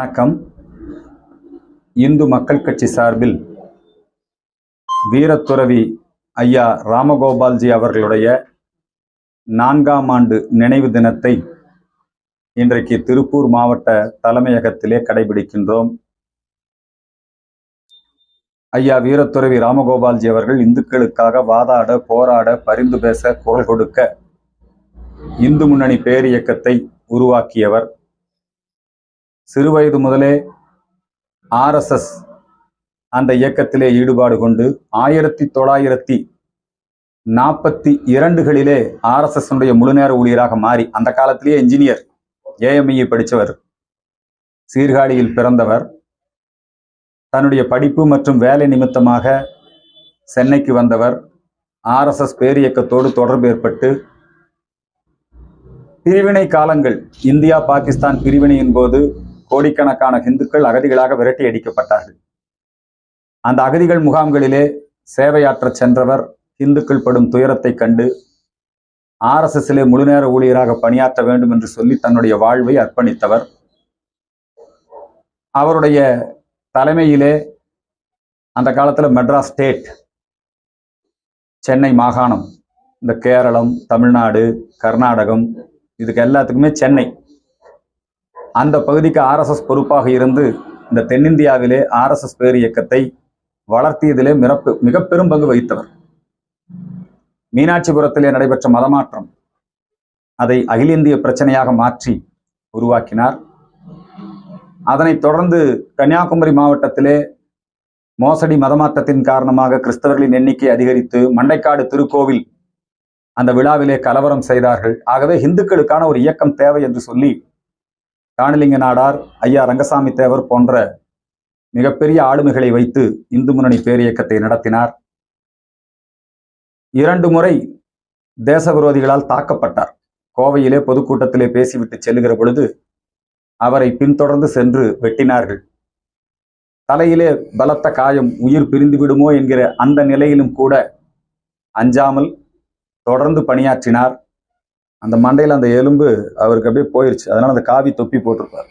வணக்கம். இந்து மக்கள் கட்சி சார்பில் வீரத்துறவி ஐயா ராமகோபால்ஜி அவர்களுடைய நான்காம் ஆண்டு நினைவு தினத்தை இன்றைக்கு திருப்பூர் மாவட்ட தலைமையகத்திலே கடைபிடிக்கின்றோம். ஐயா வீரத்துறவி ராமகோபால்ஜி அவர்கள் இந்துக்களுக்காக வாதாட போராட பரிந்து பேச குரல் கொடுக்க இந்து முன்னணி பேரியக்கத்தை உருவாக்கியவர். சிறுவயது முதலே ஆர்எஸ்எஸ் அந்த இயக்கத்திலே ஈடுபாடு கொண்டு ஆயிரத்தி தொள்ளாயிரத்தி நாற்பத்தி இரண்டுகளிலே ஆர்எஸ்எஸ் முழுநேர ஊழியராக மாறி அந்த காலத்திலேயே இன்ஜினியர் ஏஎம்இ படித்தவர் சீர்காழியில் பிறந்தவர் தன்னுடைய படிப்பு மற்றும் வேலை நிமித்தமாக சென்னைக்கு வந்தவர் ஆர்எஸ்எஸ் பேரியக்கத்தோடு தொடர்பு ஏற்பட்டு பிரிவினை காலங்கள் இந்தியா பாகிஸ்தான் பிரிவினையின் போது கோடிக்கணக்கான ஹிந்துக்கள் அகதிகளாக விரட்டி அடிக்கப்பட்டார்கள். அந்த அகதிகள் முகாம்களிலே சேவையாற்றச் சென்றவர் இந்துக்கள் படும் துயரத்தை கண்டு ஆர்எஸ்எஸ்லே முழுநேர ஊழியராக பணியாற்ற வேண்டும் என்று சொல்லி தன்னுடைய வாழ்வை அர்ப்பணித்தவர். அவருடைய தலைமையிலே அந்த காலத்தில் மெட்ராஸ் ஸ்டேட் சென்னை மாகாணம் இந்த கேரளம் தமிழ்நாடு கர்நாடகம் இதுக்கு எல்லாத்துக்குமே சென்னை. அந்த பகுதிக்கு ஆர்எஸ்எஸ் பொறுப்பாக இருந்து இந்த தென்னிந்தியாவிலே ஆர்எஸ்எஸ் பேர் இயக்கத்தை வளர்த்தியதிலே மிரப்பு மிக பெரும் பங்கு வகித்தவர். மீனாட்சிபுரத்திலே நடைபெற்ற மதமாற்றம் அதை அகில இந்திய பிரச்சனையாக மாற்றி உருவாக்கினார். அதனைத் தொடர்ந்து கன்னியாகுமரி மாவட்டத்திலே மோசடி மதமாற்றத்தின் காரணமாக கிறிஸ்தவர்களின் எண்ணிக்கை அதிகரித்து மண்டைக்காடு திருக்கோவில் அந்த விழாவிலே கலவரம் செய்தார்கள். ஆகவே இந்துக்களுக்கான ஒரு இயக்கம் தேவை என்று சொல்லி காணலிங்க நாடார் ஐயா ரங்கசாமி தேவர் போன்ற மிகப்பெரிய ஆளுமைகளை வைத்து இந்து முன்னணி பேரியக்கத்தை நடத்தினார். இரண்டு முறை தேச விரோதிகளால் தாக்கப்பட்டார். கோவையிலே பொதுக்கூட்டத்திலே பேசிவிட்டு செல்லுகிற பொழுது அவரை பின்தொடர்ந்து சென்று வெட்டினார்கள். தலையிலே பலத்த காயம் உயிர் பிரிந்து விடுமோ என்கிற அந்த நிலையிலும் கூட அஞ்சாமல் தொடர்ந்து பணியாற்றினார். அந்த மண்டையில் அந்த எலும்பு அவருக்கு அப்படியே போயிருச்சு. அதனால அந்த காவி தொப்பி போட்டிருப்பார்.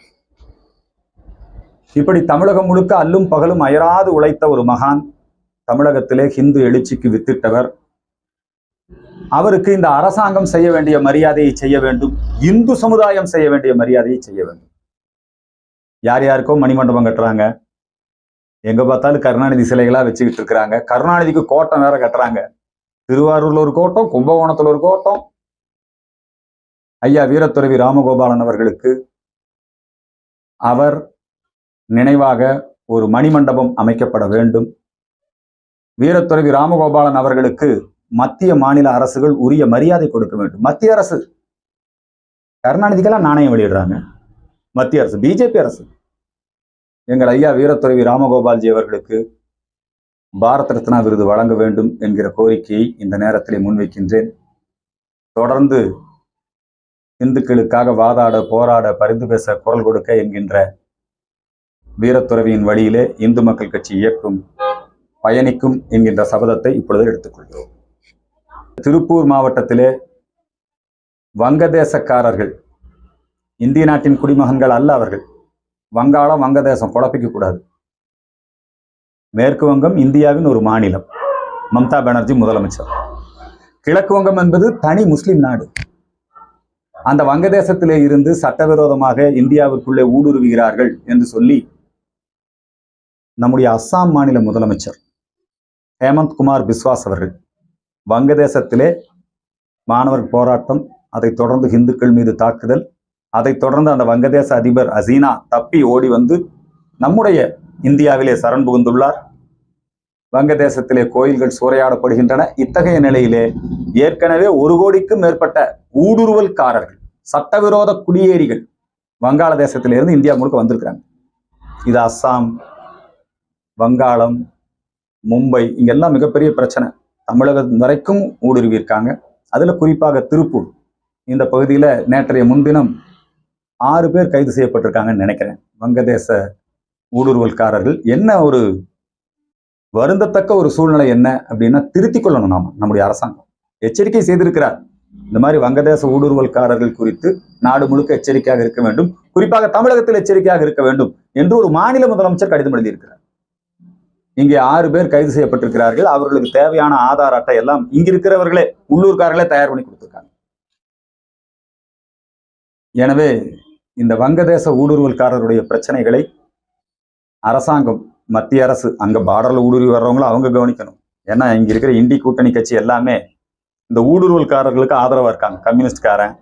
இப்படி தமிழகம் முழுக்க அல்லும் பகலும் அயராது உழைத்த ஒரு மகான் தமிழகத்திலே ஹிந்து எழுச்சிக்கு வித்திட்டவர். அவருக்கு இந்த அரசாங்கம் செய்ய வேண்டிய மரியாதையை செய்ய வேண்டும். இந்து சமுதாயம் செய்ய வேண்டிய மரியாதையை செய்ய வேண்டும். யார் யாருக்கோ மணிமண்டபம் கட்டுறாங்க. எங்க பார்த்தாலும் கருணாநிதி சிலைகளா வச்சுக்கிட்டு இருக்கிறாங்க. கருணாநிதிக்கு கோட்டம் வேற கட்டுறாங்க. திருவாரூர்ல ஒரு கோட்டம் கும்பகோணத்துல ஒரு கோட்டம் ஐயா வீரத்துறவி ராமகோபாலன் அவர்களுக்கு அவர் நினைவாக ஒரு மணிமண்டபம் அமைக்கப்பட வேண்டும். வீரத்துறவி ராமகோபாலன் அவர்களுக்கு மத்திய மாநில அரசுகள் உரிய மரியாதை கொடுக்க வேண்டும். மத்திய அரசு கருணாநிதிக்கெல்லாம் நாணயம் வெளியிடுறாங்க. மத்திய அரசு பிஜேபி அரசு. எங்கள் ஐயா வீரத்துறவி ராமகோபால்ஜி அவர்களுக்கு பாரத் ரத்னா விருது வழங்க வேண்டும் என்கிற கோரிக்கையை இந்த நேரத்திலே முன்வைக்கின்றேன். தொடர்ந்து இந்துக்களுக்காக வாதாட போராட பரிந்து பேச குரல் கொடுக்க என்கின்ற வீரத்துறவியின் வழியிலே இந்து மக்கள் கட்சி இயக்கும் பயணிக்கும் என்கின்ற சபதத்தை இப்பொழுது எடுத்துக்கொள்கிறோம். திருப்பூர் மாவட்டத்திலே வங்கதேசக்காரர்கள் இந்திய நாட்டின் குடிமகன்கள் அல்ல அவர்கள். வங்காளம் வங்கதேசம் குழப்பிக்க கூடாது. மேற்கு வங்கம் இந்தியாவின் ஒரு மாநிலம். மம்தா பானர்ஜி முதலமைச்சர். கிழக்கு வங்கம் என்பது தனி முஸ்லிம் நாடு. அந்த வங்கதேசத்திலே இருந்து சட்டவிரோதமாக இந்தியாவிற்குள்ளே ஊடுருவுகிறார்கள் என்று சொல்லி நம்முடைய அஸ்ஸாம் மாநில முதலமைச்சர் ஹேமந்த் குமார் பிஸ்வாஸ் அவர்கள் வங்கதேசத்திலே மாணவர் போராட்டம் அதைத் தொடர்ந்து இந்துக்கள் மீது தாக்குதல் அதைத் தொடர்ந்து அந்த வங்கதேச அதிபர் அசீனா தப்பி ஓடி வந்து நம்முடைய இந்தியாவிலே சரண் புகுந்துள்ளார். வங்கதேசத்திலே கோயில்கள் சூறையாடப்படுகின்றன. இத்தகைய நிலையிலே ஏற்கனவே ஒரு கோடிக்கும் மேற்பட்ட ஊடுருவல்காரர்கள் சட்டவிரோத குடியேறிகள் வங்காளதேசத்திலிருந்து இந்தியா முழுக்க வந்திருக்கிறாங்க. இது அஸ்ஸாம் வங்காளம் மும்பை இங்கெல்லாம் மிகப்பெரிய பிரச்சனை. தமிழகம் வரைக்கும் ஊடுருவி இருக்காங்க அதுல குறிப்பாக திருப்பூர். இந்த பகுதியில நேற்றைய முன்தினம் ஆறு பேர் கைது செய்யப்பட்டிருக்காங்கன்னு நினைக்கிறேன். வங்கதேச ஊடுருவல்காரர்கள். என்ன ஒரு வருந்தத்தக்க ஒரு சூழ்நிலை என்ன அப்படின்னா திருத்திக் கொள்ளணும் நாம நம்முடைய அரசாங்கம். எச்சரிக்கை செய்திருக்கிறார். இந்த மாதிரி வங்கதேச ஊடுருவல்காரர்கள் குறித்து நாடு முழுக்க எச்சரிக்கையாக இருக்க வேண்டும். குறிப்பாக தமிழகத்தில் எச்சரிக்கையாக இருக்க வேண்டும் என்று ஒரு மாநில முதலமைச்சர் கடிதம் எழுதியிருக்கிறார். இங்கே ஆறு பேர் கைது செய்யப்பட்டிருக்கிறார்கள். அவர்களுக்கு தேவையான ஆதார் அட்டை எல்லாம் இங்க இருக்கிறவர்களே உள்ளூர்காரர்களே தயார் பண்ணி கொடுத்திருக்காங்க. எனவே இந்த வங்கதேச ஊடுருவல்காரருடைய பிரச்சனைகளை அரசாங்கம் மத்திய அரசு அங்க பார்டர்ல ஊடுருவி வர்றவங்களும் அவங்க கவனிக்கணும். ஏன்னா இங்க இருக்கிற இந்தி கூட்டணி கட்சி எல்லாமே இந்த ஊடுருவல்காரர்களுக்கு ஆதரவாக இருக்காங்க. கம்யூனிஸ்ட்காரன்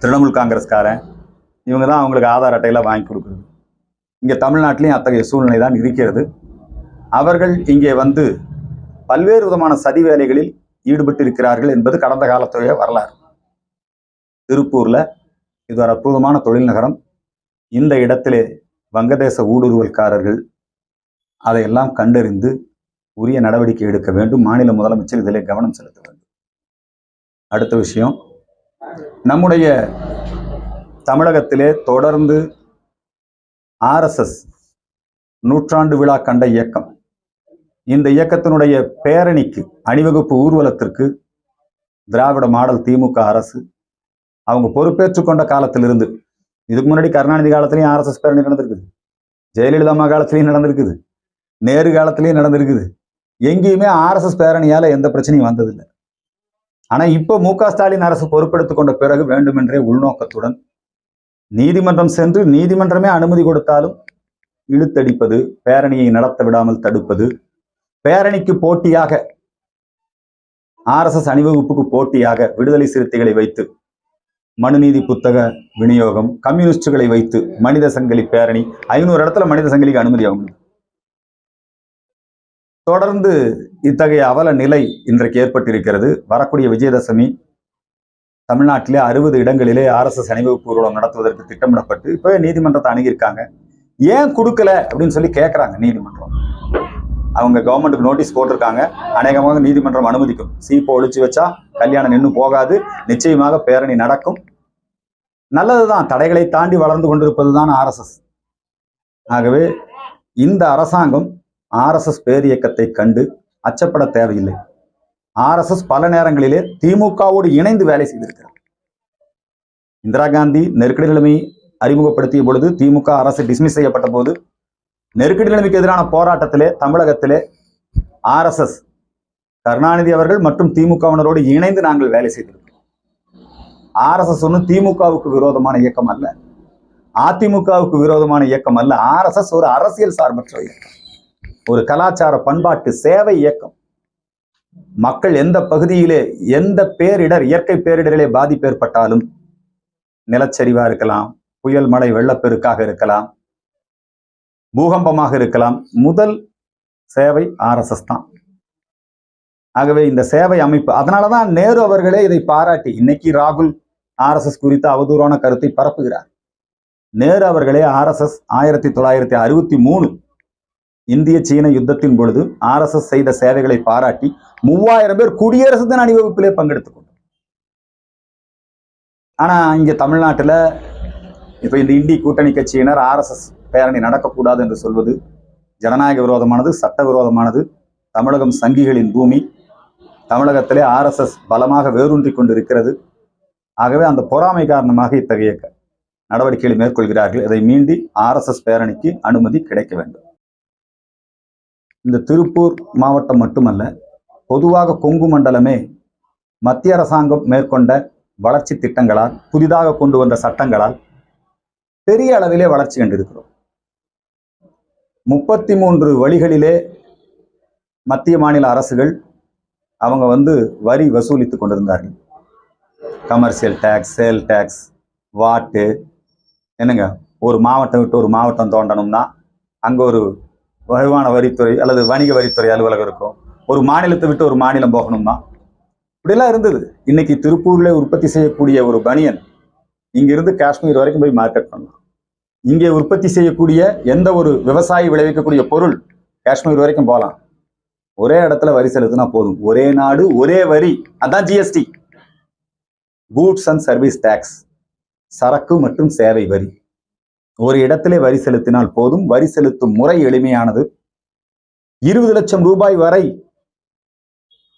திரிணாமுல் காங்கிரஸ்காரன் இவங்க தான் அவங்களுக்கு ஆதார் அட்டையெல்லாம் வாங்கி கொடுக்குறது. இங்கே தமிழ்நாட்டிலையும் அத்தகைய சூழ்நிலை தான் இருக்கிறது. அவர்கள் இங்கே வந்து பல்வேறு விதமான சதி வேலைகளில் ஈடுபட்டு இருக்கிறார்கள் என்பது கடந்த காலத்துடைய வரலாறு. திருப்பூரில் இது ஒரு அற்புதமான தொழில் நகரம். இந்த இடத்திலே வங்கதேச ஊடுருவல்காரர்கள் அதையெல்லாம் கண்டறிந்து உரிய நடவடிக்கை எடுக்க வேண்டும். மாநில முதலமைச்சர் இதிலே கவனம் செலுத்த வேண்டும். அடுத்த விஷயம். நம்முடைய தமிழகத்திலே தொடர்ந்து ஆர்எஸ்எஸ் நூற்றாண்டு விழா கண்ட இயக்கம். இந்த இயக்கத்தினுடைய பேரணிக்கு அணிவகுப்பு ஊர்வலத்திற்கு திராவிட மாடல் திமுக அரசு அவங்க பொறுப்பேற்று கொண்ட காலத்திலிருந்து இதுக்கு முன்னாடி கருணாநிதி காலத்திலையும் ஆர்எஸ்எஸ் பேரணி நடந்திருக்குது. ஜெயலலிதா அம்மா காலத்திலையும் நடந்திருக்குது. நேரு காலத்திலையும் நடந்திருக்குது. எங்கேயுமே ஆர்எஸ்எஸ் பேரணியால் எந்த பிரச்சனையும் வந்ததில்லை. ஆனால் இப்போ மு ஸ்டாலின் அரசு பொறுப்பெடுத்துக் கொண்ட பிறகு வேண்டுமென்றே உள்நோக்கத்துடன் நீதிமன்றம் சென்று நீதிமன்றமே அனுமதி கொடுத்தாலும் இழுத்தடிப்பது பேரணியை நடத்த விடாமல் தடுப்பது பேரணிக்கு போட்டியாக ஆர்எஸ்எஸ் அணிவகுப்புக்கு போட்டியாக விடுதலை சிறுத்தைகளை வைத்து மனுநீதி புத்தக விநியோகம் கம்யூனிஸ்டுகளை வைத்து மனித சங்கிலி பேரணி ஐநூறு இடத்துல மனித சங்கிலிக்கு அனுமதி ஆகும். தொடர்ந்து இத்தகைய அவல நிலை இன்றைக்கு ஏற்பட்டிருக்கிறது. வரக்கூடிய விஜயதசமி தமிழ்நாட்டிலே அறுபது இடங்களிலே ஆர்எஸ்எஸ் அணிவகுப்பு ஊர்வலம் நடத்துவதற்கு திட்டமிடப்பட்டு இப்போ நீதிமன்றத்தை அணுகியிருக்காங்க. ஏன் கொடுக்கல அப்படின்னு சொல்லி கேட்குறாங்க நீதிமன்றம். அவங்க கவர்மெண்ட்டுக்கு நோட்டீஸ் போட்டிருக்காங்க. அநேகமாக நீதிமன்றம் அனுமதிக்கும். சீப்பை ஒழிச்சு வச்சா கல்யாணம் நின்று போகாது. நிச்சயமாக பேரணி நடக்கும். நல்லதுதான். தடைகளை தாண்டி வளர்ந்து கொண்டிருப்பது தான் ஆர்எஸ்எஸ் ஆகவே இந்த அரசாங்கம் ஆர்எஸ்எஸ் பேரியக்கத்தை கண்டு அச்சப்பட தேவையில்லை. ஆர்எஸ்எஸ் பல நேரங்களிலே திமுகவோடு இணைந்து வேலை செய்திருக்கிறார். இந்திரா காந்தி நெருக்கடி நிலைமை அறிமுகப்படுத்திய பொழுது திமுக அரசு டிஸ்மிஸ் செய்யப்பட்ட போது நெருக்கடி நிலைமைக்கு எதிரான போராட்டத்திலே தமிழகத்திலே ஆர்எஸ்எஸ் கருணாநிதி அவர்கள் மற்றும் திமுகவினரோடு இணைந்து நாங்கள் வேலை செய்திருக்கிறோம். ஆர்எஸ்எஸ் ஒன்று திமுகவுக்கு விரோதமான இயக்கம் அல்ல. அதிமுகவுக்கு விரோதமான இயக்கம் அல்ல. ஆர்எஸ்எஸ் ஒரு அரசியல் சார்பற்ற இயக்கம். ஒரு கலாச்சார பண்பாட்டு சேவை இயக்கம். மக்கள் எந்த பகுதியிலே எந்த பேரிடர் இயற்கை பேரிடரிலே பாதிப்பு ஏற்பட்டாலும் நிலச்சரிவா இருக்கலாம் புயல் மழை வெள்ளப்பெருக்காக இருக்கலாம் பூகம்பமாக இருக்கலாம். முதல் சேவை ஆர்எஸ்எஸ் தான். ஆகவே இந்த சேவை அமைப்பு அதனாலதான் நேரு அவர்களே இதை பாராட்டி இன்னைக்கு ராகுல் ஆர்எஸ்எஸ் குறித்த அவதூறான கருத்தை பரப்புகிறார். நேரு அவர்களே ஆர்எஸ்எஸ் ஆயிரத்தி தொள்ளாயிரத்தி அறுபத்தி மூணு இந்திய சீன யுத்தத்தின் பொழுது ஆர்எஸ்எஸ் செய்த சேவைகளை பாராட்டி மூவாயிரம் பேர் குடியரசு தின அணிவகுப்பிலே பங்கெடுத்துக் கொண்டார் ஆனா இங்க தமிழ்நாட்டுல இப்போ இந்த இந்தி கூட்டணி கட்சியினர் ஆர்எஸ்எஸ் பேரணி நடக்கக்கூடாது என்று சொல்வது ஜனநாயக விரோதமானது சட்ட விரோதமானது தமிழகம் சங்கிகளின் பூமி தமிழகத்திலே ஆர்எஸ்எஸ் பலமாக வேரூன்றி கொண்டிருக்கிறது. ஆகவே அந்த பொறாமை காரணமாக இத்தகைய நடவடிக்கைகளை மேற்கொள்கிறார்கள். இதை மீண்டி ஆர்எஸ்எஸ் பேரணிக்கு அனுமதி கிடைக்க வேண்டும். இந்த திருப்பூர் மாவட்டம் மட்டுமல்ல பொதுவாக கொங்கு மண்டலமே மத்திய அரசாங்கம் மேற்கொண்ட வளர்ச்சி திட்டங்களால் புதிதாக கொண்டு வந்த சட்டங்களால் பெரிய அளவிலே வளர்ச்சி கண்டிருக்கிறோம். முப்பத்தி மூன்று வழிகளிலே மத்திய மாநில அரசுகள் அவங்க வந்து வரி வசூலித்து கொண்டிருந்தார்கள். கமர்ஷியல் டேக்ஸ் சேல் டேக்ஸ் வாட்டு என்னங்க ஒரு மாவட்டம் விட்டு ஒரு மாவட்டம் தோண்டணும்னா அங்கே ஒரு வருமான வரித்துறை அல்லது வணிக வரித்துறை அலுவலகம் இருக்கும். ஒரு மாநிலத்தை விட்டு ஒரு மாநிலம் போகணும்னா இப்படிலாம் இருந்தது. இன்னைக்கு திருப்பூர்ல உற்பத்தி செய்யக்கூடிய ஒரு பனியன் இங்கிருந்து காஷ்மீர் வரைக்கும் போய் மார்க்கெட் பண்ணலாம். இங்கே உற்பத்தி செய்யக்கூடிய எந்த ஒரு விவசாயி விளைவிக்கக்கூடிய பொருள் காஷ்மீர் வரைக்கும் போகலாம். ஒரே இடத்துல வரி செலுத்தினா போதும். ஒரே நாடு ஒரே வரி. அதான் GST goods and service tax சரக்கு மற்றும் சேவை வரி. ஒரு இடத்திலே வரி செலுத்தினால் போதும். வரி செலுத்தும் முறை எளிமையானது. இருபது லட்சம் ரூபாய் வரை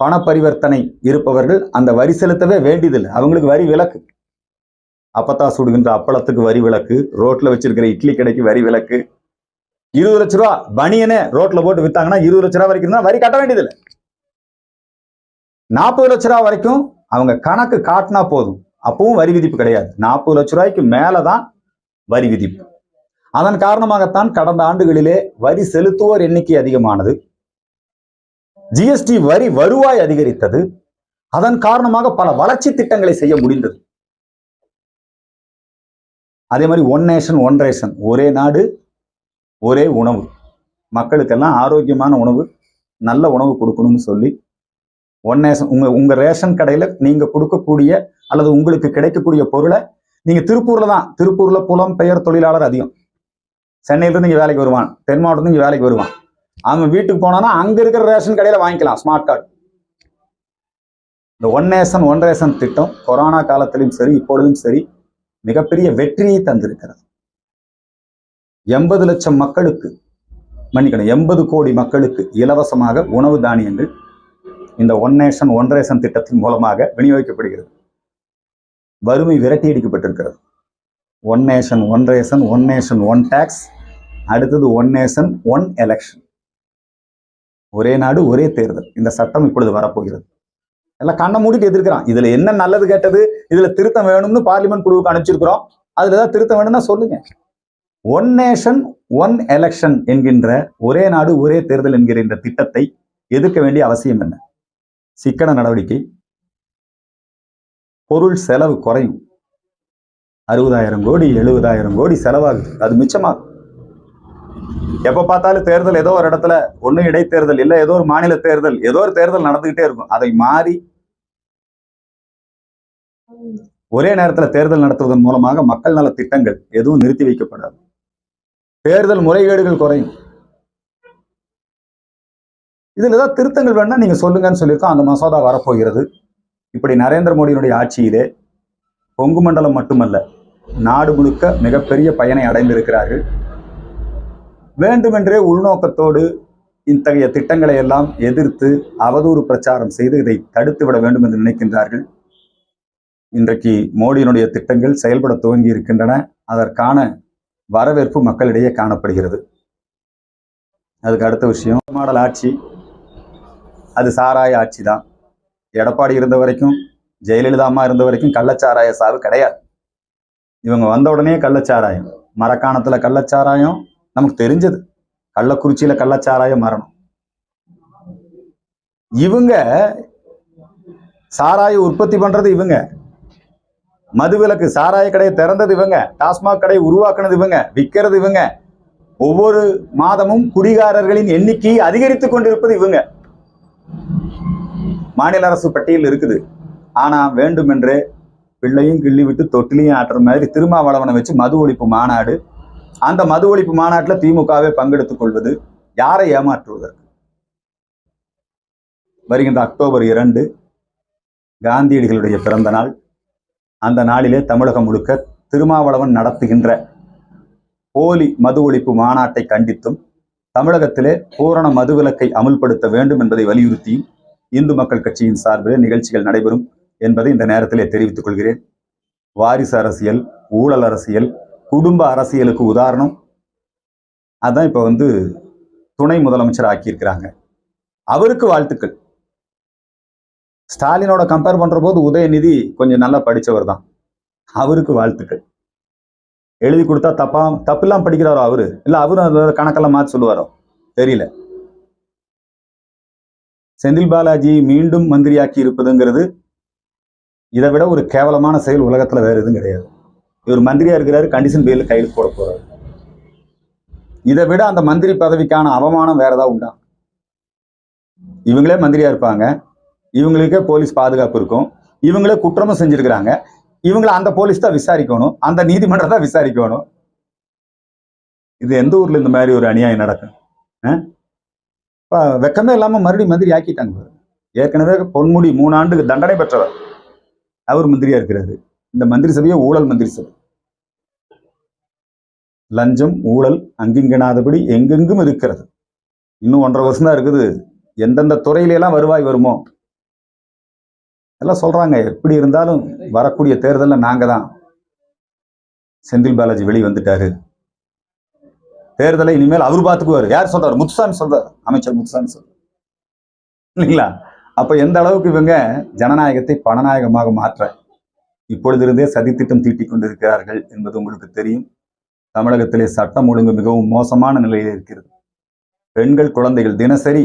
பண பரிவர்த்தனை இருப்பவர்கள் அந்த வரி செலுத்தவே வேண்டியதில்லை. அவங்களுக்கு வரி விலக்கு. அப்பத்தா சுடுகின்ற அப்பளத்துக்கு வரி விலக்கு ரோட்ல வச்சிருக்கிற இட்லி கடைக்கு வரி விலக்கு. இருபது லட்ச ரூபா பனியனே ரோட்ல போட்டு வித்தாங்கன்னா இருபது லட்ச ரூபா வரைக்கும் தான் வரி கட்ட வேண்டியதில்லை. நாற்பது லட்ச ரூபா வரைக்கும் அவங்க கணக்கு காட்டினா போதும். அப்பவும் வரி விதிப்பு கிடையாது. நாற்பது லட்ச ரூபாய்க்கு மேலதான் வரி விதிப்பு. அதன் காரணமாகத்தான் கடந்த ஆண்டுகளிலே வரி செலுத்துவோர் எண்ணிக்கை அதிகமானது. ஜிஎஸ்டி வரி வருவாய் அதிகரித்தது. அதன் காரணமாக பல வளர்ச்சி திட்டங்களை செய்ய முடிந்தது. அதே மாதிரி ஒன் நேஷன் ஒன் ரேஷன் ஒரே நாடு ஒரே உணவு. மக்களுக்கெல்லாம் ஆரோக்கியமான உணவு நல்ல உணவு கொடுக்கணும்னு சொல்லி ஒன் நேஷன் உங்க உங்க ரேஷன் கடையில நீங்க கொடுக்கக்கூடிய அல்லது உங்களுக்கு கிடைக்கக்கூடிய பொருளை நீங்க திருப்பூர்ல தான் திருப்பூர்ல புலம் பெயர் தொழிலாளர் அதிகம். சென்னையில இருந்து இங்க வேலைக்கு வருவான். தென் மாவட்டத்துல இங்கே வேலைக்கு வருவான். அவன் வீட்டுக்கு போனானா அங்க இருக்கிற ரேஷன் கடையில வாங்கிக்கலாம் ஸ்மார்ட் கார்டு இந்த ஒன் நேஷன் ஒன் ரேஷன் திட்டம் கொரோனா காலத்திலும் சரி இப்பொழுதும் சரி மிகப்பெரிய வெற்றியை தந்திருக்கிறது. எண்பது லட்சம் மக்களுக்கு மன்னிக்கணும் எண்பது கோடி மக்களுக்கு இலவசமாக உணவு தானியங்கள் இந்த ஒன் நேஷன் ஒன் ரேஷன் திட்டத்தின் மூலமாக விநியோகிக்கப்படுகிறது. வறுமை விரட்டி அடிக்கப்பட்டிருக்கிறது. One nation one ration one nation one tax அடுத்தது ஒன் நேஷன் ஒன் எலெக்ஷன் ஒரே நாடு ஒரே தேர்தல். இந்த சட்டம் இப்பொழுது வரப்போகிறது. எல்லாம் கண்ணை மூடிட்டு எதிர்க்கிறான். இதுல என்ன நல்லது கேட்டது? இதுல திருத்தம் வேணும்னு பார்லிமெண்ட் குழுவுக்கு அனுப்பிச்சிருக்கிறோம். அதுல ஏதாவது திருத்தம் வேணும்னா சொல்லுங்க. ஒன் நேஷன் ஒன் எலெக்ஷன் என்கின்ற ஒரே நாடு ஒரே தேர்தல் என்கிற இந்த திட்டத்தை எதிர்க்க வேண்டிய அவசியம் என்ன? சிக்கன நடவடிக்கை. பொருள் செலவு குறையும். அறுபதாயிரம் கோடி எழுபதாயிரம் கோடி செலவாகுது. அது மிச்சமாகும். எப்ப பார்த்தாலும் தேர்தல் ஏதோ ஒரு இடத்துல ஒண்ணு இடைத்தேர்தல் இல்ல ஏதோ ஒரு மாநில தேர்தல் ஏதோ ஒரு தேர்தல் நடந்துகிட்டே இருக்கும். அதை மாறி ஒரே நேரத்துல தேர்தல் நடத்துவதன் மூலமாக மக்கள் நல திட்டங்கள் எதுவும் நிறுத்தி வைக்கப்படாது. தேர்தல் முறைகேடுகள் குறையும். இதில் ஏதாவது திருத்தங்கள் வேணா நீங்க சொல்லுங்கன்னு சொல்லியிருக்கோம். அந்த மசோதா வரப்போகிறது. இப்படி நரேந்திர மோடியினுடைய ஆட்சியிலே கொங்கு மண்டலம் மட்டுமல்ல நாடு முழுக்க மிகப்பெரிய பயனை அடைந்திருக்கிறார்கள். வேண்டுமென்றே உள்நோக்கத்தோடு இத்தகைய திட்டங்களை எல்லாம் எதிர்த்து அவதூறு பிரச்சாரம் செய்து இதை தடுத்து விட வேண்டும் என்று நினைக்கின்றார்கள். இன்றைக்கு மோடியினுடைய திட்டங்கள் செயல்பட துவங்கி இருக்கின்றன. அதற்கான வரவேற்பு மக்களிடையே காணப்படுகிறது. அதுக்கு அடுத்த விஷயம் மாடல் ஆட்சி. அது சாராய ஆட்சி தான் எடப்பாடி இருந்த வரைக்கும் ஜெயலலிதா அம்மா இருந்த வரைக்கும் கள்ளச்சாராய சாவு கிடையாது. இவங்க வந்த உடனே கள்ளச்சாராயம். மரக்காணத்துல கள்ளச்சாராயம் நமக்கு தெரிஞ்சது. கள்ளக்குறிச்சியில கள்ளச்சாராயம் மரணம். இவங்க சாராய உற்பத்தி பண்றது இவங்க. மதுவிலக்கு சாராய கடையை திறந்தது இவங்க. டாஸ்மாக் கடையை உருவாக்குனது இவங்க. விற்கிறது இவங்க. ஒவ்வொரு மாதமும் குடிகாரர்களின் எண்ணிக்கையை அதிகரித்துக் கொண்டிருப்பது இவங்க. மாநில அரசு பட்டியல் இருக்குது. ஆனா வேண்டுமென்றே பிள்ளையும் கிள்ளி விட்டு தொட்டிலையும் ஆட்டுற மாதிரி திருமாவளவனை வச்சு மது ஒழிப்பு மாநாடு. அந்த மது ஒழிப்பு மாநாட்டில் திமுகவே பங்கெடுத்துக் கொள்வது யாரை ஏமாற்றுவதற்கு? வருகின்ற அக்டோபர் இரண்டு காந்தியடிகளுடைய பிறந்த நாள். அந்த நாளிலே தமிழகம் முழுக்க திருமாவளவன் நடத்துகின்ற போலி மது ஒழிப்பு மாநாட்டை கண்டித்தும் தமிழகத்திலே பூரண மதுவிலக்கை அமுல்படுத்த வேண்டும் என்பதை வலியுறுத்தியும் இந்து மக்கள் கட்சியின் சார்பிலே நிகழ்ச்சிகள் நடைபெறும். என்பதை இந்த நேரத்திலே தெரிவித்துக் கொள்கிறேன். வாரிசு அரசியல் ஊழல் அரசியல் குடும்ப அரசியலுக்கு உதாரணம். அதான் இப்போ வந்து துணை முதலமைச்சர் ஆக்கியிருக்கிறாங்க. அவருக்கு வாழ்த்துக்கள். ஸ்டாலினோட கம்பேர் பண்ற போது உதயநிதி கொஞ்சம் நல்லா படிச்சவர் தான். அவருக்கு வாழ்த்துக்கள். எழுதி கொடுத்தா தப்பா தப்புலாம் படிக்கிறாரோ அவரு? இல்ல அவரும் அது கணக்கெல்லாம் மாற்றி சொல்லுவாரோ? தெரியல. செந்தில் பாலாஜி மீண்டும் மந்திரியாக்கி இருப்பதுங்கிறது இதை விட ஒரு கேவலமான செயல் உலகத்துல வேற எதுவும் கிடையாது. இவர் மந்திரியா இருக்கிறாரு கண்டிஷன் பேர்ல கையில் போட போறாரு. இதை விட அந்த மந்திரி பதவிக்கான அவமானம் வேற ஏதாவது உண்டா? இவங்களே மந்திரியா இருப்பாங்க. இவங்களுக்கே போலீஸ் பாதுகாப்பு இருக்கும். இவங்களே குற்றமும் செஞ்சிருக்கிறாங்க. இவங்களை அந்த போலீஸ் தான் விசாரிக்கணும். அந்த நீதிமன்றம் தான் விசாரிக்கணும். இது எந்த ஊர்ல இந்த மாதிரி ஒரு அநியாயம் நடக்கும் ஆ? வெக்கமே இல்லாம மறுபடியும் மந்திரி ஆக்கிட்டாங்க ஏற்கனவே பொன்முடி மூணு ஆண்டுக்கு தண்டனை பெற்றவர். அவர் மந்திரியா இருக்கிறாரு. இந்த மந்திரி சபையை ஊழல் மந்திரி சபை. லஞ்சம் ஊழல் அங்கிங்கனாதபடி எங்கெங்கும் இருக்கிறது. இன்னும் ஒன்றரை வருஷம் தான் இருக்குது. எந்தெந்த துறையிலெல்லாம் வருவாய் வருமோ எல்லாம் சொல்றாங்க. எப்படி இருந்தாலும் வரக்கூடிய தேர்தலில் நாங்கள் தான். செந்தில் பாலாஜி வெளியே வந்துட்டாரு. தேர்தலை இனிமேல் அவர் பார்த்துக்குவார். யார் சொல்றாரு? முத்துசாமி சொல்றாரு. அமைச்சர் முத்துசாமி சொல்றாரு. இல்லைங்களா? அப்போ எந்த அளவுக்கு இவங்க ஜனநாயகத்தை பணநாயகமாக மாற்ற இப்பொழுதிருந்தே சதித்திட்டம் தீட்டிக் கொண்டிருக்கிறார்கள் என்பது உங்களுக்கு தெரியும். தமிழகத்திலே சட்டம் ஒழுங்கு மிகவும் மோசமான நிலையில் இருக்கிறது. பெண்கள் குழந்தைகள் தினசரி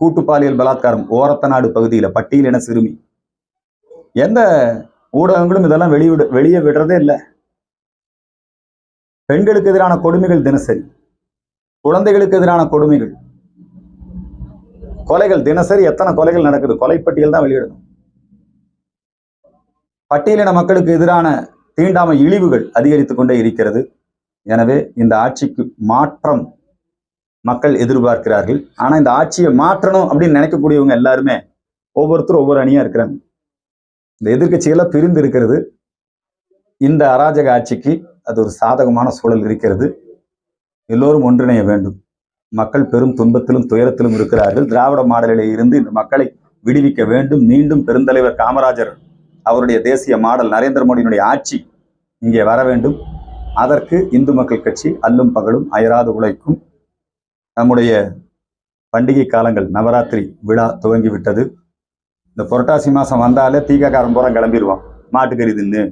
கூட்டு பாலியல் பலாத்காரம் ஓரத்தநாடு பகுதியில் பட்டியலின சிறுமி. எந்த ஊடகங்களும் இதெல்லாம் வெளியிட வெளியே விடுறதே இல்லை. பெண்களுக்கு எதிரான கொடுமைகள் தினசரி. குழந்தைகளுக்கு எதிரான கொடுமைகள். கொலைகள் தினசரி எத்தனை கொலைகள் நடக்குது? கொலைப்பட்டியல் தான் வெளியிடணும். பட்டியலின மக்களுக்கு எதிரான தீண்டாமை இழிவுகள் அதிகரித்துக் கொண்டே இருக்கிறது. எனவே இந்த ஆட்சிக்கு மாற்றம் மக்கள் எதிர்பார்க்கிறார்கள். ஆனா இந்த ஆட்சியை மாற்றணும் அப்படின்னு நினைக்கக்கூடியவங்க எல்லாருமே ஒவ்வொருத்தரும் ஒவ்வொரு அணியா இருக்கிறாங்க. இந்த எதிர்கட்சிகளாக பிரிந்து இருக்கிறது. இந்த அராஜக ஆட்சிக்கு அது ஒரு சாதகமான சூழல் இருக்கிறது. எல்லோரும் ஒன்றிணைய வேண்டும். மக்கள் பெரும் துன்பத்திலும் துயரத்திலும் இருக்கிறார்கள். திராவிட மாடலிலே இருந்து இந்த மக்களை விடுவிக்க வேண்டும். மீண்டும் பெருந்தலைவர் காமராஜர் அவருடைய தேசிய மாடல் நரேந்திர மோடியினுடைய ஆட்சி இங்கே வர வேண்டும். அதற்கு இந்து மக்கள் கட்சி அல்லும் பகலும் அயராது உழைக்கும். நம்முடைய பண்டிகை காலங்கள் நவராத்திரி விழா துவங்கிவிட்டது. இந்த புரட்டாசி மாசம் வந்தாலே தீகாக்காரன் பூரா கிளம்பிடுவான் மாட்டுக்கறி தின்னு.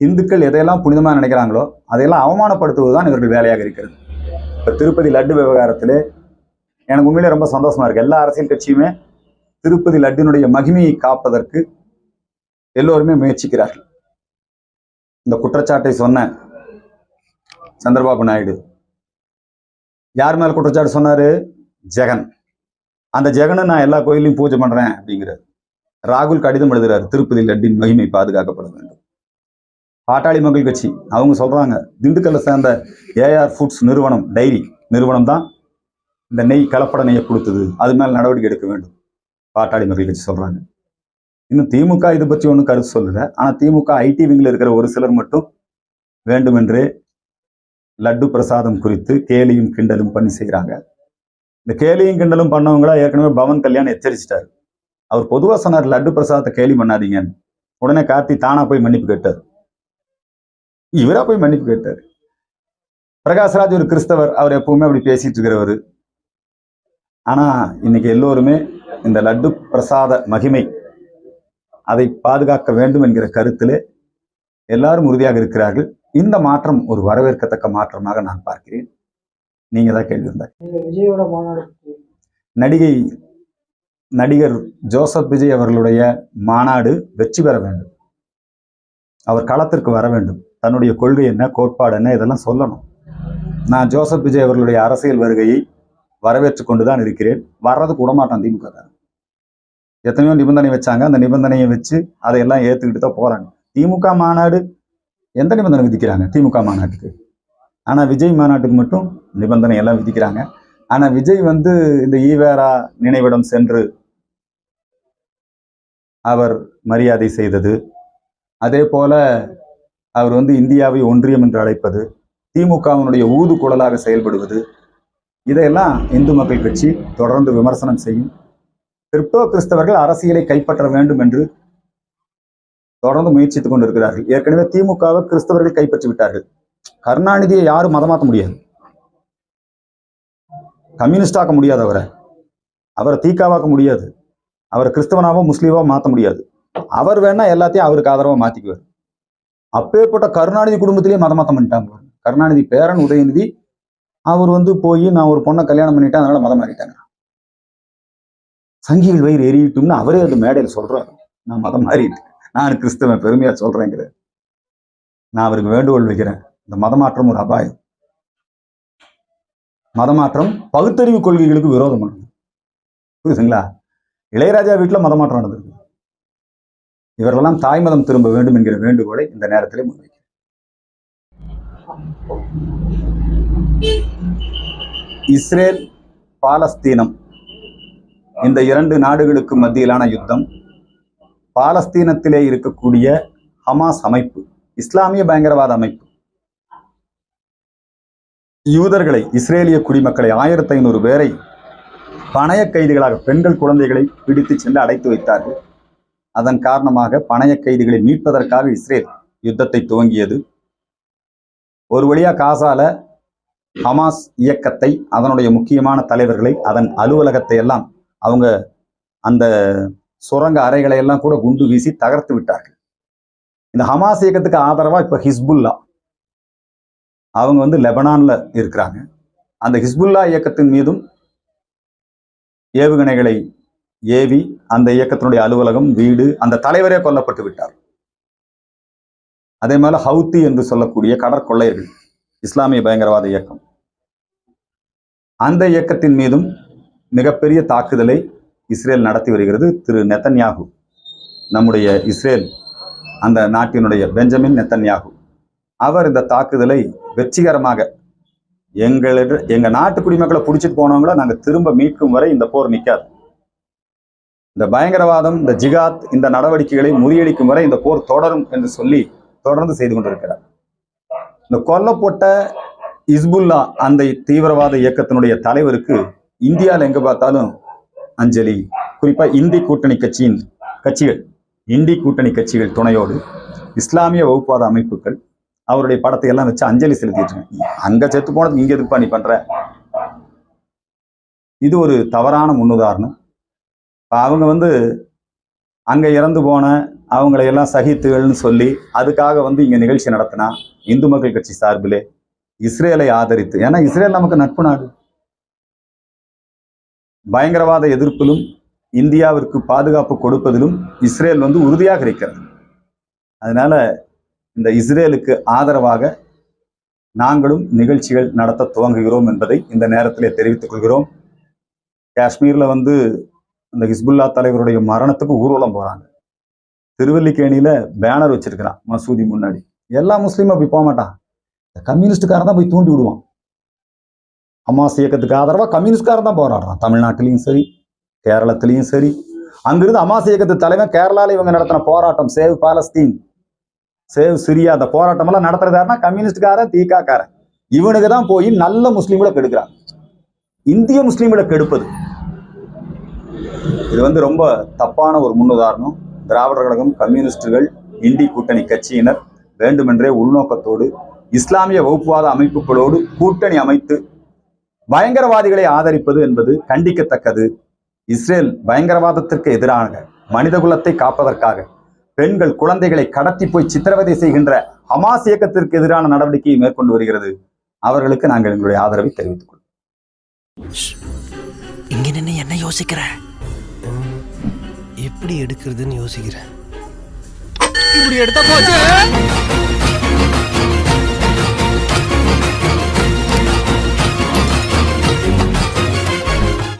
இந்துக்கள் எதையெல்லாம் புனிதமா நினைக்கிறாங்களோ அதையெல்லாம் அவமானப்படுத்துவதுதான் இவர்கள் வேலையாக இருக்கிறது. இப்ப திருப்பதி லட்டு விவகாரத்தில் எனக்கு உண்மையிலே ரொம்ப சந்தோஷமா இருக்கு. எல்லா அரசியல் கட்சியுமே திருப்பதி லட்டினுடைய மகிமையை காப்பதற்கு எல்லோருமே முயற்சிக்கிறார்கள். இந்த குற்றச்சாட்டை சொன்ன சந்திரபாபு நாயுடு யார் மேல குற்றச்சாட்டு சொன்னார்? ஜெகன். அந்த ஜெகனை நான் எல்லா கோயிலையும் பூஜை பண்றேன் அப்படிங்கிறார். ராகுல் கடிதம் எழுதுகிறார் திருப்பதி லட்டின் மகிமை பாதுகாக்கப்பட வேண்டும். பாட்டாளி மக்கள் கட்சி. அவங்க சொல்றாங்க திண்டுக்கல்ல சேர்ந்த ஏஆர் ஃபுட்ஸ் நிறுவனம் டைரி நிறுவனம் தான் இந்த நெய் கலப்பட நெய்யை கொடுத்தது. அது மேல நடவடிக்கை எடுக்க வேண்டும். பாட்டாளி மக்கள் கட்சி சொல்றாங்க. இன்னும் திமுக இதை பற்றி ஒன்றும் கருத்து சொல்லலை. ஆனால் திமுக ஐடி விங்கில் இருக்கிற ஒரு சிலர் மட்டும் வேண்டுமென்றே லட்டு பிரசாதம் குறித்து கேலியும் கிண்டலும் பண்ணி செய்கிறாங்க இந்த கேலியும் கிண்டலும் பண்ணவங்களா ஏற்கனவே பவன் கல்யாண் எச்சரிச்சிட்டாரு. அவர் பொதுவாக சொன்னார் லட்டு பிரசாதத்தை கேலி பண்ணாதீங்கன்னு. உடனே கார்த்தி தானாக போய் மன்னிப்பு கேட்டார். இவரா போய் மன்னிப்பு கேட்டார். பிரகாஷ்ராஜ் ஒரு கிறிஸ்தவர் அவர் எப்பவுமே அப்படி பேசிட்டு இருக்கிறவர். ஆனா இன்னைக்கு எல்லோருமே இந்த லட்டு பிரசாத மகிமை அதை பாதுகாக்க வேண்டும் என்கிற கருத்திலே எல்லாரும் உறுதியாக இருக்கிறார்கள். இந்த மாற்றம் ஒரு வரவேற்கத்தக்க மாற்றமாக நான் பார்க்கிறேன். நீங்க தான் கேள்வி இருந்தார் நடிகை நடிகர் ஜோசப் விஜய் அவர்களுடைய மாநாடு வெற்றி பெற வேண்டும். அவர் களத்திற்கு வர வேண்டும். தன்னுடைய கொள்கை என்ன கோட்பாடு என்ன இதெல்லாம் சொல்லணும். நான் ஜோசப் விஜய் அவர்களுடைய அரசியல் வருகையை வரவேற்று கொண்டு தான் இருக்கிறேன். வர்றதுக்கு விடமாட்டான் திமுக தான். எத்தனையோ நிபந்தனை வச்சாங்க. அந்த நிபந்தனையை வச்சு அதையெல்லாம் ஏத்துக்கிட்டு தான் போறாங்க. திமுக மாநாடு எந்த நிபந்தனை விதிக்கிறாங்க? திமுக மாநாட்டுக்கு. ஆனா விஜய் மாநாட்டுக்கு மட்டும் நிபந்தனை எல்லாம் விதிக்கிறாங்க. ஆனா விஜய் வந்து இந்த ஈவேரா நினைவிடம் சென்று அவர் மரியாதை செய்தது. அதே போல அவர் வந்து இந்தியாவை ஒன்றியம் என்று அழைப்பது திமுகவினுடைய ஊதுகுழலாக செயல்படுவது இதையெல்லாம் இந்து மக்கள் கட்சி தொடர்ந்து விமர்சனம் செய்யும். கிறிஸ்தவ கிறிஸ்தவர்கள் அரசியலை கைப்பற்ற வேண்டும் என்று தொடர்ந்து முயற்சித்துக் கொண்டிருக்கிறார்கள். ஏற்கனவே திமுகவை கிறிஸ்தவர்கள் கைப்பற்றி விட்டார்கள். கருணாநிதியை யாரும் மதமாற்ற முடியாது. கம்யூனிஸ்டாக்க முடியாது அவரை. அவரை தீக்காவாக்க முடியாது. அவரை கிறிஸ்தவனாவோ முஸ்லீமாவோ மாற்ற முடியாது. அவர் வேணா எல்லாத்தையும் அவருக்கு ஆதரவா மாத்திக்குவார். அப்பேற்பட்ட கருணாநிதி குடும்பத்திலேயே மதமாத்தம் பண்ணிட்டாங்க. கருணாநிதி பேரன் உதயநிதி அவர் வந்து போய் நான் ஒரு பொண்ணை கல்யாணம் பண்ணிட்டேன் அதனால மதம் மாறிட்டாங்க. சங்கிகள் வயிறு எரியட்டும்னு அவரே அந்த மேடையில் சொல்றாரு. நான் மதம் மாறிட்டேன். நான் கிறிஸ்தவன் பெருமையா சொல்றேங்கிற நான் அவருக்கு வேண்டுகோள் வைக்கிறேன். இந்த மதமாற்றம் ஒரு அபாயம். மதமாற்றம் பகுத்தறிவு கொள்கைகளுக்கு விரோதம் பண்ணணும் புரியுதுங்களா? இளையராஜா வீட்டுல மதமாற்றம் நடந்திருக்கு. இவர்களெல்லாம் தாய்மதம் திரும்ப வேண்டும் என்கிற வேண்டுகோளை இந்த நேரத்திலே முன்வைக்கிறேன். இஸ்ரேல் பாலஸ்தீனம் இந்த இரண்டு நாடுகளுக்கு மத்தியிலான யுத்தம் பாலஸ்தீனத்திலே இருக்கக்கூடிய ஹமாஸ் அமைப்பு இஸ்லாமிய பயங்கரவாத அமைப்பு. யூதர்களை இஸ்ரேலிய குடிமக்களை ஆயிரத்தி ஐநூறு பேரை பணைய கைதிகளாக பெண்கள் குழந்தைகளை பிடித்து சென்று அடைத்து வைத்தார்கள். அதன் காரணமாக பணைய கைதிகளை மீட்பதற்காக இஸ்ரேல் யுத்தத்தை துவங்கியது. ஒரு வழியா காசால ஹமாஸ் இயக்கத்தை அதனுடைய முக்கியமான தலைவர்களை அதன் அலுவலகத்தை எல்லாம் அவங்க அந்த சுரங்க அறைகளை எல்லாம் கூட குண்டு வீசி தகர்த்து விட்டார்கள். இந்த ஹமாஸ் இயக்கத்துக்கு ஆதரவா இப்ப ஹிஸ்புல்லா. அவங்க வந்து லெபனான்ல இருக்கிறாங்க. அந்த ஹிஸ்புல்லா இயக்கத்தின் மீதும் ஏவுகணைகளை ஏவி அந்த இயக்கத்தினுடைய அலுவலகம் வீடு அந்த தலைவரே கொல்லப்பட்டு விட்டார். அதே மேல ஹவுத்தி என்று சொல்லக்கூடிய கடற்கொள்ளையர்கள் இஸ்லாமிய பயங்கரவாத இயக்கம். அந்த இயக்கத்தின் மீதும் மிகப்பெரிய தாக்குதலை இஸ்ரேல் நடத்தி வருகிறது திரு நெத்தன்யாகு. நம்முடைய இஸ்ரேல் அந்த நாட்டினுடைய பெஞ்சமின் நெத்தன்யாகு. அவர் இந்த தாக்குதலை வெற்றிகரமாக எங்களிட எங்க நாட்டு குடிமக்களை பிடிச்சிட்டு போனவங்கள நாங்க திரும்ப மீட்கும் வரை இந்த போர் நிற்காது இந்த பயங்கரவாதம் இந்த ஜிகாத் இந்த நடவடிக்கைகளை முறியடிக்கும் வரை இந்த போர் தொடரும் என்று சொல்லி தொடர்ந்து செய்து கொண்டிருக்கிறார். இந்த கொல்லப்பட்ட இஸ்புல்லா அந்த தீவிரவாத இயக்கத்தினுடைய தலைவருக்கு இந்தியாவில் எங்க பார்த்தாலும் அஞ்சலி. குறிப்பா இந்தி கூட்டணி கட்சியின் கட்சிகள் இந்தி கூட்டணி கட்சிகள் துணையோடு இஸ்லாமிய வகுப்பாத அமைப்புகள் அவருடைய படத்தை எல்லாம் வச்சு அஞ்சலி செலுத்திட்டு இருக்காங்க. அங்க செத்து போனதுக்கு இங்க எதுப்பா நீ பண்ற? இது ஒரு தவறான முன்னுதாரணம். அவங்க வந்து அங்கே இறந்து போன அவங்களையெல்லாம் சகித்துகள்னு சொல்லி அதுக்காக வந்து இங்க நிகழ்ச்சி நடத்தினா இந்து மக்கள் கட்சி சார்பிலே இஸ்ரேலை ஆதரித்து ஏன்னா இஸ்ரேல் நமக்கு நட்பு நாடு. பயங்கரவாத எதிர்ப்பிலும் இந்தியாவிற்கு பாதுகாப்பு கொடுப்பதிலும் இஸ்ரேல் வந்து உறுதியாக இருக்கிறது. அதனால இந்த இஸ்ரேலுக்கு ஆதரவாக நாங்களும் நிகழ்ச்சிகள் நடத்த துவங்குகிறோம் என்பதை இந்த நேரத்திலே தெரிவித்துக் கொள்கிறோம். காஷ்மீரில் வந்து அந்த ஹிஸ்புல்லா தலைவருடைய மரணத்துக்கு ஊர்வலம் போறாங்க. திருவல்லிக்கேணியில பேனர் வச்சிருக்கிறான் மசூதி முன்னாடி. எல்லா முஸ்லீமும் அப்படி போக மாட்டான். இந்த கம்யூனிஸ்டுக்காரன் தான் போய் தூண்டி விடுவான். அம்மாஸ் இயக்கத்துக்கு ஆதரவா கம்யூனிஸ்ட்காரன் தான் போராடுறான். தமிழ்நாட்டிலையும் சரி கேரளத்திலையும் சரி. அங்கிருந்து ஹமாஸ் இயக்கத்து தலைவன் கேரளால இவங்க நடத்தின போராட்டம் சேவ் பாலஸ்தீன் சேவ் சிரியா அந்த போராட்டம் எல்லாம் நடத்துறது யாருன்னா தீகாக்காரன் இவனுக்கு தான் போய் நல்ல முஸ்லீம்களை கெடுக்கிறான். இந்திய முஸ்லீம்களை கெடுப்பது. இது வந்து ரொம்ப தப்பான ஒரு முன்னுதாரணம். திராவிடர் கழகம் கம்யூனிஸ்டுகள் இந்தி கூட்டணி கட்சியினர் வேண்டுமென்றே உள்நோக்கத்தோடு இஸ்லாமிய வகுப்புவாத அமைப்புகளோடு கூட்டணி அமைத்து பயங்கரவாதிகளை ஆதரிப்பது என்பது கண்டிக்கத்தக்கது. இஸ்ரேல் பயங்கரவாதத்திற்கு எதிராக மனிதகுலத்தை காப்பதற்காக பெண்கள் குழந்தைகளை கடத்தி போய் சித்திரவதை செய்கின்ற ஹமாஸ் இயக்கத்திற்கு எதிரான நடவடிக்கையை மேற்கொண்டு வருகிறது. அவர்களுக்கு நாங்கள் எங்களுடைய ஆதரவை தெரிவித்துக் கொள்வோம் இங்க என்ன யோசிக்கிறேன் எப்படி எடுக்கிறதுன்னு யோசிக்கிறேன். இப்படி எடுத்தா போச்சு?